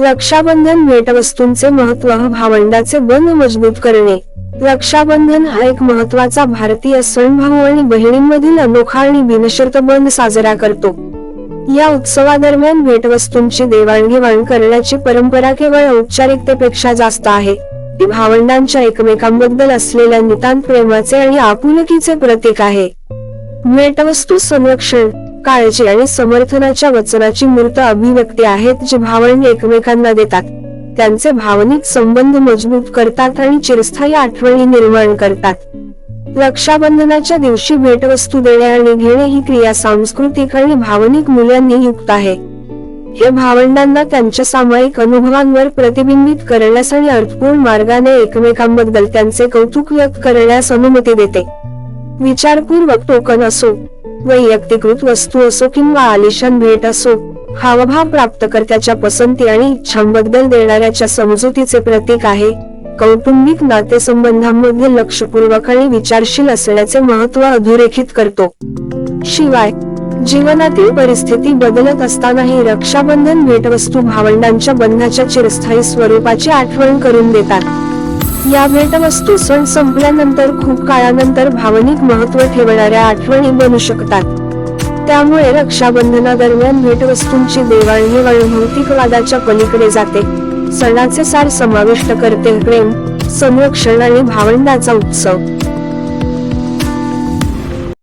रक्षाबंधन भेटवस्तूंचे महत्त्व भावंडाचे बंध मजबूत करणे. रक्षाबंधन हा एक महत्त्वाचा भारतीय सण भाऊ आणि बहिणींमधील अनोखा आणि बिनशर्त बंध साजरा करतो. या उत्सवादरम्यान भेटवस्तूंची देवाणघेवाण करण्याची परंपरा केवळ औपचारिकतेपेक्षा जास्त आहे. ती भावंडांच्या एकमेकांबद्दल असलेल्या नितांत प्रेमाचे आणि आपुलकीचे प्रतीक आहे. भेटवस्तू संरक्षण काळजी आणि समर्थनाच्या वचनाची मूर्त अभिव्यक्ती आहेत जी भावंड एकमेकांना देतात. त्यांचे भावनिक संबंध मजबूत करतात आणि चिरस्थायी आठवणी निर्माण करतात. रक्षाबंधनाच्या दिवशी भेटवस्तू देणे आणि घेणे ही क्रिया सांस्कृतिक आणि भावनिक मूल्यांनी युक्त आहे. हे भावंडांना त्यांच्या सामायिक अनुभवांवर प्रतिबिंबित करण्यास आणि अर्थपूर्ण मार्गाने एकमेकांबद्दल त्यांचे कौतुक व्यक्त करण्यास अनुमती देते. विचारपूर्वक टोकन असो वैयक्तिकृत वस्तू असो किंवा आलिशान भेट असो हावभाव प्राप्तकर्त्याच्या पसंती आणि इच्छांबद्दल देणाऱ्याच्या समजुतीचे प्रतीक आहे. कौटुंबिक नातेसंबंधांमध्ये लक्षपूर्वक आणि विचारशील असण्याचे महत्त्व अधोरेखित करतो. शिवाय जीवनातील परिस्थिती बदलत असतानाही रक्षाबंधन भेटवस्तू भावंडांच्या बंधाच्या चिरस्थायी स्वरूपाची आठवण करून देतात. या भेटवस्तू सण संपल्यानंतर खूप काळानंतर भावनिक महत्त्व ठेवणाऱ्या आठवणी बनू शकतात. त्यामुळे रक्षाबंधनादरम्यान भेटवस्तूंची देवाणघेवाण भौतिकवादाच्या पलीकडे जाते. सणाचे सार समाविष्ट करते प्रेम संरक्षण आणि भावंडाचा उत्सव.